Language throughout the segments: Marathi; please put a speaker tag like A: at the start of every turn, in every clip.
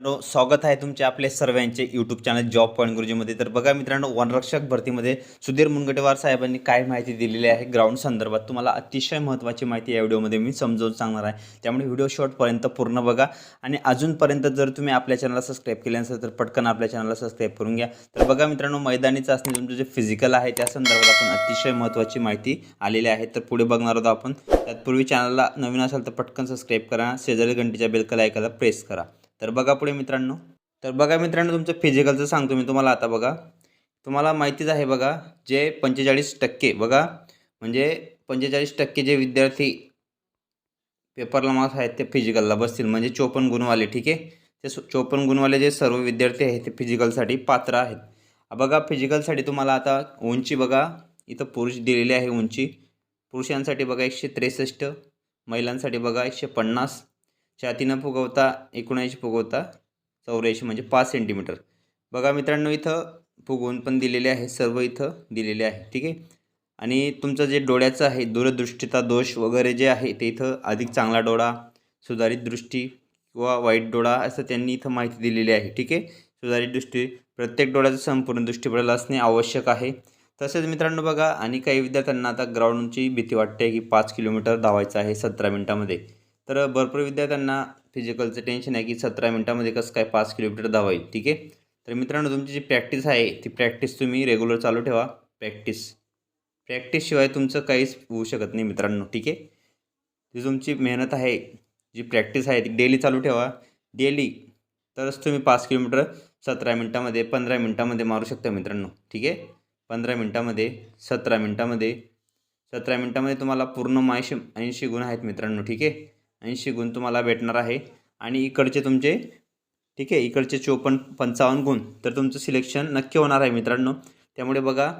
A: मित्रांनो, स्वागत आहे तुमचे आपले सर्वांचे यूट्यूब चॅनल जॉब पॉईंट गुरुजीमध्ये तर बघा मित्रांनो वनरक्षक भरतीमध्ये सुधीर मुनगटेवार साहेबांनी काय माहिती दिलेली आहे ग्राउंड संदर्भात? तुम्हाला अतिशय महत्त्वाची माहिती या व्हिडिओमध्ये मी समजावून सांगणार आहे. त्यामुळे व्हिडिओ शॉर्टपर्यंत पूर्ण बघा. आणि अजूनपर्यंत जर तुम्ही आपल्या चॅनलला सबस्क्राईब केले नसेल तर पटकन आपल्या चॅनलला सबस्क्राईब करून घ्या. तर बघा मित्रांनो मैदानी चाचणी तुमचं जे फिजिकल आहे त्या संदर्भात आपण अतिशय महत्त्वाची माहिती आलेली आहे. तर पुढे बघणार आहोत आपण. तत्पूर्वी चॅनलला नवीन असाल तर पटकन सबस्क्राईब करा. शेजारी घंटीच्या बेलकला ऐकायला प्रेस करा. तर बघा पुढे मित्रांनो. तर बघा मित्रांनो तुमचं फिजिकलचं सांगतो मी तुम्हाला आता बघा. तुम्हाला माहितीच आहे बघा जे पंचेचाळीस टक्के बघा म्हणजे पंचेचाळीस टक्के जे विद्यार्थी पेपरला मार्क्स आहेत ते फिजिकलला बसतील म्हणजे चोपन्न गुणवाले ठीक आहे? ते चोपन्न गुणवाले जे सर्व विद्यार्थी आहेत ते फिजिकलसाठी पात्र आहेत. बघा फिजिकलसाठी तुम्हाला आता उंची बघा इथं पुरुष दिलेली आहे उंची. पुरुषांसाठी बघा एकशे त्रेसष्ट महिलांसाठी बघा एकशे पन्नास छातीनं फुगवता एकोणऐंशी फुगवता चौऱ्याऐंशी म्हणजे पाच सेंटीमीटर बघा मित्रांनो इथं फुगवून पण दिलेले आहे सर्व इथं दिलेले आहे ठीक आहे? आणि तुमचं जे डोळ्याचं आहे दूरदृष्टीचा दोष वगैरे जे आहे ते इथं अधिक चांगला डोळा सुधारित दृष्टी किंवा वाईट डोळा असं त्यांनी इथं माहिती दिलेली आहे ठीक आहे? सुधारित दृष्टी प्रत्येक डोळ्याचं संपूर्ण दृष्टीपडल असणे आवश्यक आहे. तसेच मित्रांनो बघा आणि काही विद्यार्थ्यांना आता ग्राउंडची भीती वाटते की पाच किलोमीटर धावायचं आहे सतरा मिनटामध्ये. तर भरपूर विद्यार्थ्यांना फिजिकलचं टेन्शन आहे की सतरा मिनटामध्ये कसं काय पाच किलोमीटर धावायची ठीक आहे? तर मित्रांनो तुमची जी प्रॅक्टिस आहे ती प्रॅक्टिस तुम्ही रेग्युलर चालू ठेवा. प्रॅक्टिस प्रॅक्टिसशिवाय तुमचं काहीच होऊ शकत नाही मित्रांनो ठीक आहे? ती तुमची मेहनत आहे जी प्रॅक्टिस आहे ती डेली चालू ठेवा. डेली तरच तुम्ही पाच किलोमीटर सतरा मिनटामध्ये पंधरा मिनटामध्ये मारू शकता मित्रांनो ठीक आहे? पंधरा मिनटामध्ये सतरा मिनटामध्ये. सतरा मिनटामध्ये तुम्हाला पूर्ण मायशे ऐंशी गुण आहेत मित्रांनो ठीक आहे? ऐंशी गुण तुम्हाला भेटणार आहे. आणि इकडचे तुमचे ठीक आहे इकडचे चोपन्न पंचावन्न गुण तर तुमचं सिलेक्शन नक्की होणार आहे मित्रांनो. त्यामुळे बघा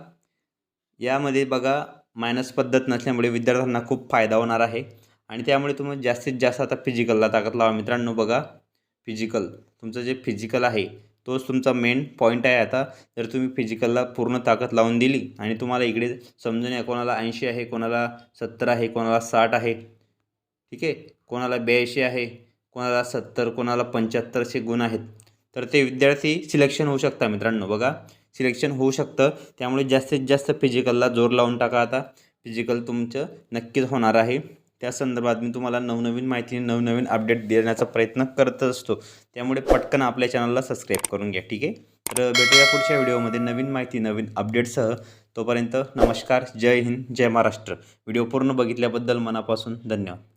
A: यामध्ये बघा मायनस पद्धत नसल्यामुळे विद्यार्थ्यांना खूप फायदा होणार आहे. आणि त्यामुळे तुम्ही जास्तीत जास्त आता फिजिकलला ताकद लावा मित्रांनो बघा. फिजिकल तुमचं जे फिजिकल आहे तोच तुमचा मेन पॉईंट आहे आता. जर तुम्ही फिजिकलला पूर्ण ताकद लावून दिली आणि तुम्हाला इकडे समजून या कोणाला ऐंशी आहे कोणाला सत्तर आहे कोणाला साठ आहे ठीक आहे कोणाला ब्याऐंशी आहे कोणाला सत्तर कोणाला पंच्याहत्तर असे गुण आहेत. तर ते विद्यार्थी सिलेक्शन होऊ शकता मित्रांनो. बघा सिलेक्शन होऊ शकतं. त्यामुळे जास्तीत जास्त फिजिकलला जोर लावून टाका आता. फिजिकल तुमचं नक्कीच होणार आहे. त्या संदर्भात मी तुम्हाला नवनवीन माहिती नवनवीन अपडेट देण्याचा प्रयत्न करत असतो. त्यामुळे पटकन आपल्या चॅनलला सबस्क्राईब करून घ्या ठीक आहे? तर भेटूया पुढच्या व्हिडिओमध्ये नवीन माहिती नवीन अपडेटसह तोपर्यंत नमस्कार जय हिंद जय महाराष्ट्र. व्हिडिओ पूर्ण बघितल्याबद्दल मनापासून धन्यवाद.